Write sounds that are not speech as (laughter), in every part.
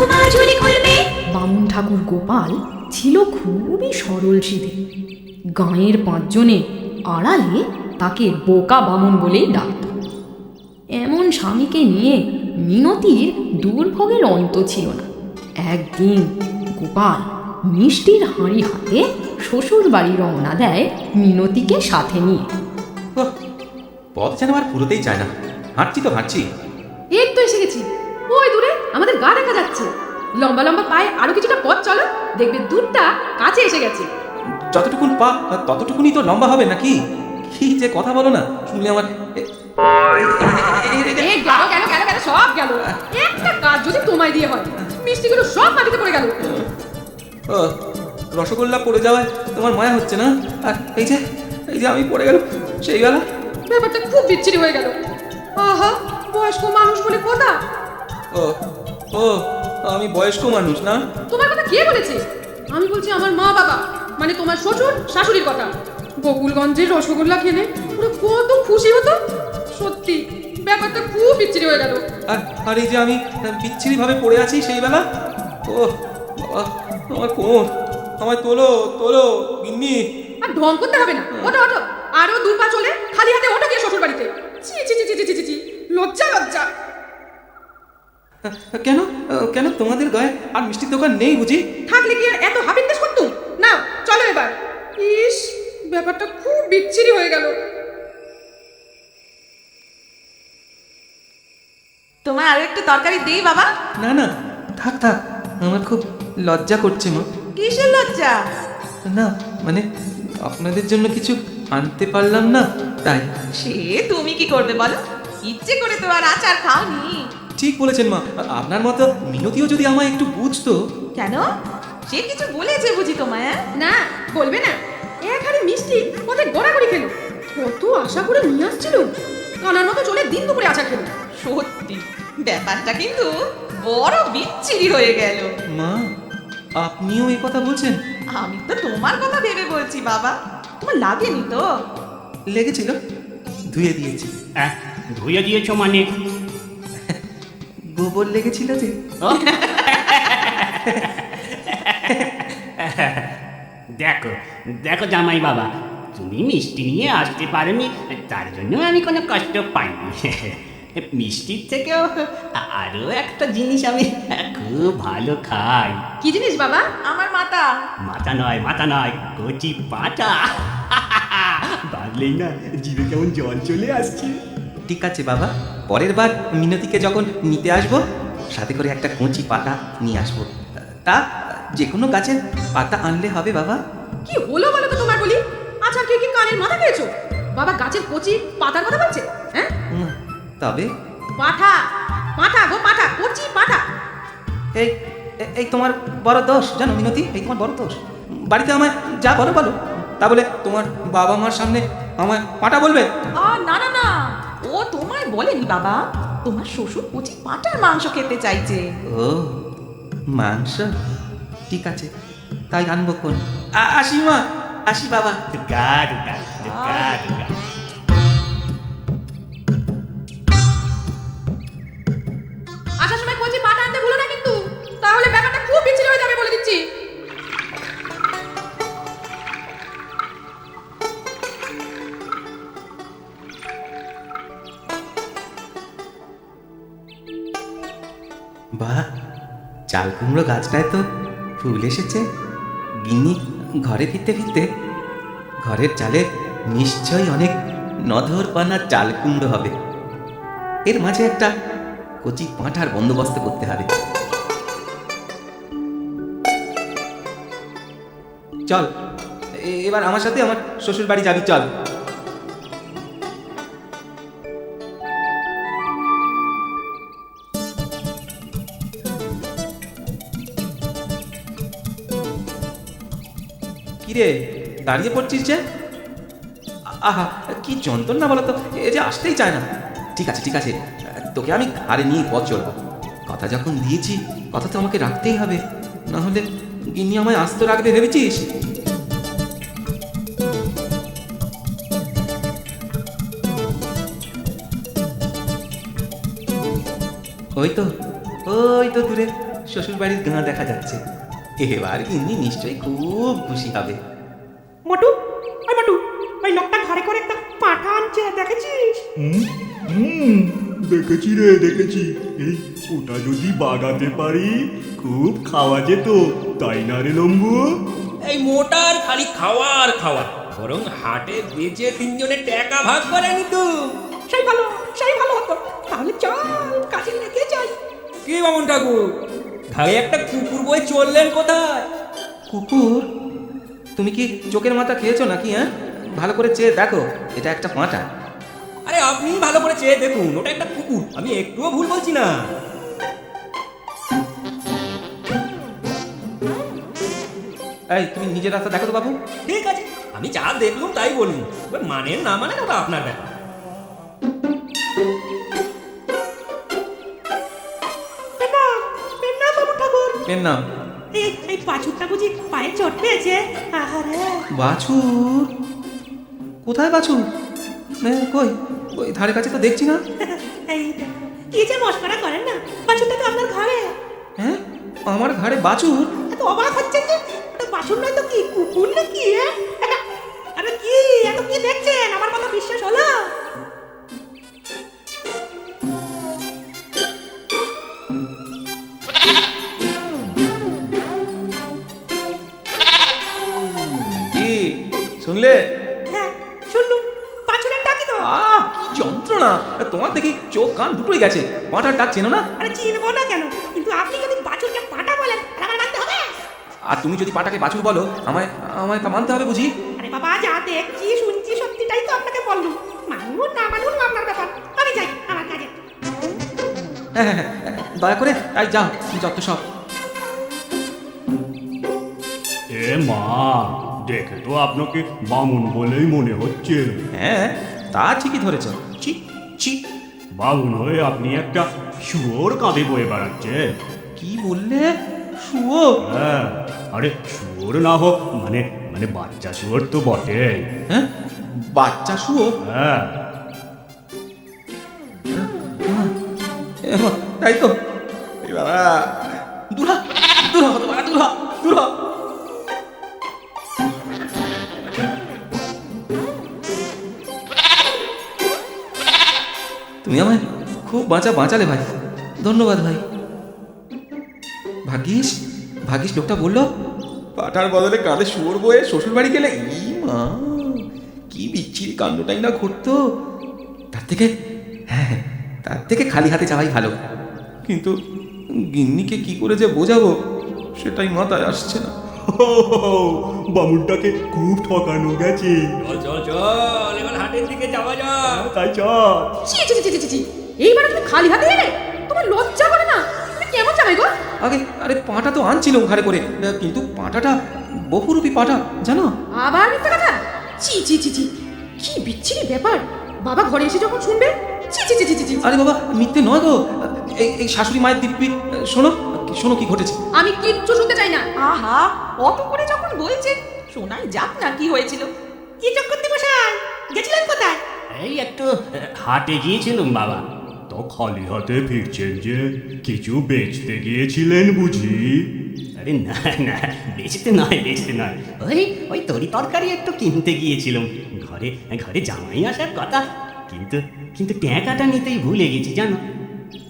ঠাকুমা ঝুলি খুলবে? বামুন ঠাকুর গোপাল ছিল খুবই সরল সিধে গাঁয়ের পাঁচজনে আড়ালে তাকে বোকা বামুন বলেই ডাকত। এমন স্বামীকে নিয়ে মিনতির দুর্ভোগের অন্ত ছিল না। একদিন গোপাল মিষ্টির হাঁড়ি হাতে শ্বশুর বাড়ি রওনা দেয় মিনতিকে সাথে নিয়ে। পথ যেন আর পুরোতেই যায় না। হাঁটছি তো হাঁটছি। এই তো এসে গেছি। ওই দূরে আমাদের গা দেখা যাচ্ছে। লম্বা লম্বা পায়ে আরও কিছুটা পথ চলো দেখবে দূরটা কাছে এসে গেছে। যতটুকুন পা ততটুকুনি তো লম্বা হবে নাকি? কি যে কথা বলো না শুনলে আমার গেল গেল গেল গেল সব গেল। একটা কাজ যদি তোমায় দিয়ে হয় মিষ্টিগুলো সব মাটিতে পড়ে গেল। রসগোল্লা পড়ে যাওয়ায় তোমার মায়া হচ্ছে না? আর এই যে এই যে আমি পড়ে গেল সেই বেলা? ব্যাপারটা খুব বিচ্ছিরি হয়ে গেল। আহা বয়স্ক মানুষ বলে কথা। ও ও আমি বয়স্ক মানুষ না? তোমার কথা কে বলেছে? আমি বলছি আমার মা বাবা মানে তোমার শ্বশুর শাশুড়ির কথা। বকুলগঞ্জের রসগোল্লা খেলে পুরো কত খুশি হতো। সত্যি ব্যাপারটা খুব বিচ্ছিরি হয়ে গেল। আর আর এই যে আমি বিচ্ছিরি ভাবে পড়ে আছি সেই বেলা? ও আমার কোমর আমায় তোলো তোলো গিন্নি। আর ঢং করতে হবে না। ওটো ওটো আরও দু পা চলে খালি হাতে ওটো গিয়ে কেন? কেন তোমাদের গায়ে আর মিষ্টির দোকান নেই বুঝি? থাকলে কি আর এত হাবিন্দেশ করতুম? না চলো এবার। ইস ব্যাপারটা খুব বিচ্ছিরি হয়ে গেল। তোমায় আরও একটু তরকারি দিই বাবা? না না থাক থাক আমার খুব লজ্জা করছে মা। কিসের লজ্জা? না মানে আপনাদের জন্য কিছু আনতে পারলাম না তাই। সে তুমি কি করবে বলো? ইচ্ছে করে তো আর আচার খাওনি। ঠিক বলেছেন মা। আপনার মতো মিনতিও যদি আমায় একটু বুঝতো। কেন? সে কিছু বলেছে বুঝি তোমায় হ্যাঁ? না বলবে না। এক হাড়ি মিষ্টি পথে গড়াগড়ি খেলো। কত আশা করে নিয়ে আসছিল। কানার মতো চলে দিন দুপুরে আশা খেলো। সত্যি ব্যাপারটা কিন্তু বড় বিচ্ছিরি হয়ে গেল। মা আপনিও এই কথা বলছেন? আমি তো তোমার কথা ভেবে বলছি বাবা। তোমার লাগেনি তো? লেগেছিল। ধুয়ে দিয়েছি। আহ, ধুয়ে দিয়েছ মানে? গোবর লেগেছিল যে। দেখো দেখো জামাই বাবা তুমি মিষ্টি নিয়ে আসতে পারোনি তার জন্য আমি কোনো কষ্ট পাইনি। মিষ্টির থেকেও আরও একটা জিনিস আমি খুব ভালো খাই। কি জিনিস বাবা? আমার মাতা মাথা নয় মাথা নয় কচি পাটা। বাগলেই না জিভে কেমন জল চলে আসছে। ঠিক আছে বাবা। পরের বার মিনতিকে যখন নিতে আসব সাথে করে একটা কচি পাতা নিয়ে আসব। তা যে কোনো গাছের পাতা আনলে হবে বাবা। কি হলো বলো তো তোমার বলি? আচ্ছা কে কি কানের মাথা খেয়েছো? বাবা গাছের কচি পাতার কথা বলছে হ্যাঁ? তবে? পাঠা পাঠা গো পাঠা কচি পাঠা। এই এই তোমার বড় দোষ জানো মিনতি? এই তোমার বড় দোষ। বাড়িতে আমায় যা বলো বলো। তা বলে তোমার বাবা মার সামনে আমায় পাটা বলবে? না না না। ও তোমায় বলেনি বাবা? তোমার শ্বশুর কচি পাটার মাংস খেতে চাইছে। ও মাংস? ঠিক আছে তাই আনব কোন আ- আসি মা আসি বাবা। দুর্গা দুর্গা দুর্গা দুর্গা বাহ চাল কুমড়ো গাছটায় তো ফুল এসেছে। গিন্নি ঘরে ফিরতে ফিরতে ঘরের চালে নিশ্চয়ই অনেক নধর পানা চাল কুমড়ো হবে। এর মাঝে একটা কচি পাঁঠার বন্দোবস্ত করতে হবে। চল এবার আমার সাথে আমার শ্বশুর বাড়ি যাবি, চল। কিরে, দাঁড়িয়ে পড়ছিস যে? আহা, কি যন্ত্রণা বলো তো, এ যে আসতেই চায় না। ঠিক আছে ঠিক আছে, তোকে আমি ঘাড়ে নিয়ে পথ চলবো। কথা যখন দিয়েছি, কথা তো আমাকে রাখতেই হবে। না হলে গিন্নি আমায় আস্ত রাখবে, ভেবেছিস? ওই তো ওই তো দূরে শ্বশুর বাড়ির গাঁ দেখা যাচ্ছে। এবার গিন্নি নিশ্চয়ই খুব খুশি হবে। মোটু ওই মোটু ওই লোকটা ঘরে করে একটা পাঠা আনছে দেখেছিস? হুম হুম দেখেছি রে দেখেছি। এই ওটা যদি বাগাতে পারি খুব খাওয়া যেত তাই না রে লম্বু? এই মোটার খালি খাওয়া আর খাওয়া বরং হাটে বেচে তিনজনে টাকা ভাগ করে নিত সেই ভালো সেই ভালো হতো। তাহলে চল কাজে লেগে যাই। কি বামন ঠাকুর? ঘাড়ে একটা কুকুর বই চললেন কোথায়? কুকুর? তুমি কি চোখের মাথা খেয়েছো নাকি হ্যাঁ? ভালো করে চেয়ে দেখো এটা একটা পাঁটা আরে আপনি ভালো করে চেয়ে দেখুন ওটা একটা কুকুর। আমি একটুও ভুল বলছি না। এই তুমি নিজের রাস্তা দেখো তো বাবু। ঠিক আছে আমি যা দেখলুম তাই বলুন। মানেন না মানে ওটা আপনার ব্যাপার। এর নাম? এই এই পাঁচুরটা বুঝি পায়ে চোট পেয়েছে? আহারে। বাছুর? কোথায় বাছুর? কই? ওই ধারে কাছে তো দেখছি না। এই কি যে মস্করা করেন না? বাছুরটা তো আপনার ঘরে। হ্যাঁ আমার ঘাড়ে বাছুর? এত অবাক হচ্ছে যে বাছুর নয় তো কি কুকুর না কি হ্যাঁ? যন্ত্রণা তোমার দেখি চোখ কান দুটোই গেছে। পাঁঠার ডাক চেনো না? আরে চিনবো না কেন? কিন্তু আপনি যদি বাছুরকে পাটা বলেন আর আমার মানতে হবে। আর তুমি যদি পাটাকে বাছুর বলো আমায় আমায় তা মানতে হবে বুঝি? আরে বাবা যা দেখছি শুনছি সত্যিটাই তো আপনাকে বললুম। মানুন না মানুন আপনার ব্যাপার। আমি যাই আমার কাজে। হ্যাঁ হ্যাঁ হ্যাঁ, দয়া করে তাই যাও যত সব। এ মা দেখে তো আপনাকে বামুন বলেই মনে হচ্ছে। হ্যাঁ তা ঠিকই ধরেছ। বামুন হয়ে আপনি একটা শুয়োর কাঁধে বয়ে বেড়াচ্ছে কি বললে? শুয়ো হ্যাঁ আরে শুয়োর না হোক মানে মানে বাচ্চা শুয়োর তো বটে হ্যাঁ? বাচ্চা শুয়ো হ্যাঁ। তাই তো। দূরা দূরা বাবা দূরা দূরা তুমি আমায় খুব বাঁচা, বাঁচালে ভাই। ধন্যবাদ ভাই। ভাগ্যিস ভাগ্যিস লোকটা বলল পাঠার বদলে কাঁধে শুয়োর বয়ে শ্বশুর বাড়ি গেলে, ই মা, কি বিচ্ছিরি কাণ্ডটাই না ঘটতো। তার থেকে হ্যাঁ তার থেকে খালি হাতে যাওয়াই ভালো। কিন্তু গিন্নিকে কি করে যে বোঝাবো, সেটাই মাথায় আসছে না। বামুনটাকে খুব ঠকানো গেছে চল চল চল এবার হাটের দিকে যাওয়া যাক তাই চল ছি ছি ছি ছি, ছি ছি এইবার তুমি খালি হাতে এলে তোমার লজ্জা করে না তুমি কেমন যাবে গো আগে আরে পাঁটা তো আনছিলাম ঘাড়ে করে কিন্তু পাঁটাটা বহুরূপী পাঁটা জানো আবার মিথ্যা কথা ছি ছি ছি ছি কি বিচ্ছিরি ব্যাপার বাবা ঘরে এসে যখন শুনবে ছি ছি ছি ছি আরে বাবা মিথ্যে নয় গো এই এই শাশুড়ি মায়ের দিব্যি শোনো শোনো কি ঘটেছে। আমি কিচ্ছু শুনতে চাই না। আহা অত করে যখন বলছে শোনাই যাক না কি হয়েছিল। কি চক্করতি মশাই? গেছিলেন কোথায়? এই একটু হাটে গিয়েছিলাম বাবা। তো খালি হাতে ফিরছেন যে কিছু বেচতে গিয়েছিলেন বুঝি? আরে না না বেচতে নয় বেচতে নয়। ওই ওই তরি তরকারি একটু কিনতে গিয়েছিলাম। ঘরে ঘরে জামাই আসার কথা। কিন্তু কিন্তু ট্যাঁকাটা নিতেই ভুলে গেছি জানো।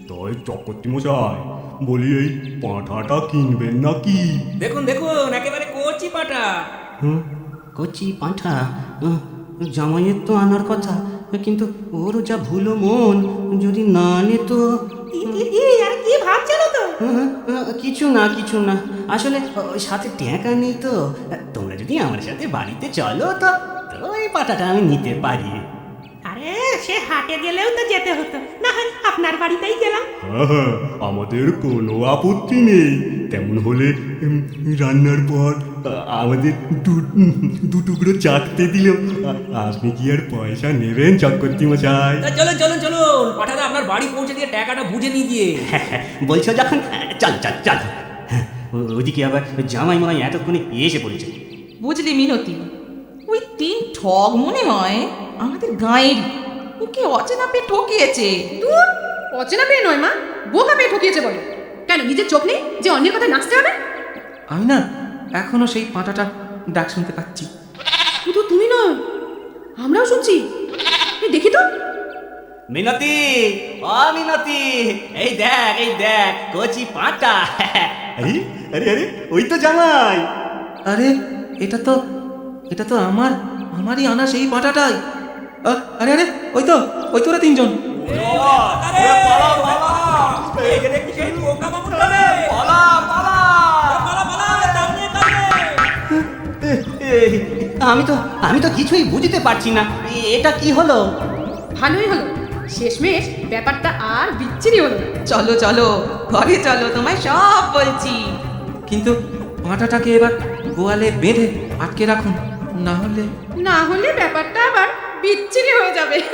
তাই চক্রবর্তী মশাই বলি এই পাঁঠাটা কিনবেন নাকি? দেখুন দেখুন একেবারে কচি পাটা হুম, কচি পাঁঠা? হুম, জামাইয়ের তো আনার কথা কিন্তু ওরও যা ভুলো মন যদি না আনে তো আর কি তো? হুম, হুম, কিছু না কিছু না। আসলে ওই সাথে ট্যাঁকা নেই তো। তোমরা যদি আমার সাথে বাড়িতে চলো তো তো ওই পাটাটা আমি নিতে পারি। আরে সে হাটে গেলেও তো যেতে হতো। না হয় আপনার বাড়িতেই গেলাম। হ্যাঁ হ্যাঁ আমাদের কোনো আপত্তি নেই। তেমন হলে উম, রান্নার পর আ, আমাদের দু দু টুকরো চাকতে দিলেও আ- আপনি কি আর পয়সা নেবেন চক্রবর্তী মশাই তা চলুন চলুন চলুন। পাঠাটা আপনার বাড়ি পৌঁছে দিয়ে টাকাটা বুঝে নিয়ে গিয়ে। বলছো যখন চল চল চল। হ্যাঁ, ও- ওদিকে আবার জামাই মনে হয় এতক্ষণে এসে পড়েছে। বুঝলি মিনতি ওই তিন ঠগ মনে হয় আমাদের গাঁয়ের ওকে অচেনা পেয়ে ঠকিয়েছে। দূর অচেনা পেয়ে নয় মা। বোকা পেয়ে ঠকিয়েছে বলো কেন নিজের চোখ নেই যে অন্যের কথা নাচতে হবে? আমি না এখনও সেই পাঁটাটা ডাক শুনতে পাচ্ছি। শুধু তুমি নয় আমরাও শুনছি। দেখি তো। মিনতি ও মিনতি এই দেখ এই দেখ কচি পাঁটা। আরে আরে আরে ওই তো জামাই। আরে এটা তো এটা তো আমার আমারই আনা সেই পাঁটাটাই। আরে আরে ওই তো ওই তো ওরা তিনজন। আমি তো আমি তো কিছুই বুঝতে পারছি না। এটা কি হলো? ভালোই হলো। শেষমেশ ব্যাপারটা আর বিচ্ছিরি হলো চলো চলো ঘরে চলো তোমায় সব বলছি। কিন্তু পাঁটাটাকে এবার গোয়ালে বেঁধে আটকে রাখুন না হলে না হলে ব্যাপারটা আবার বিচ্ছিরি হয়ে যাবে। (laughs)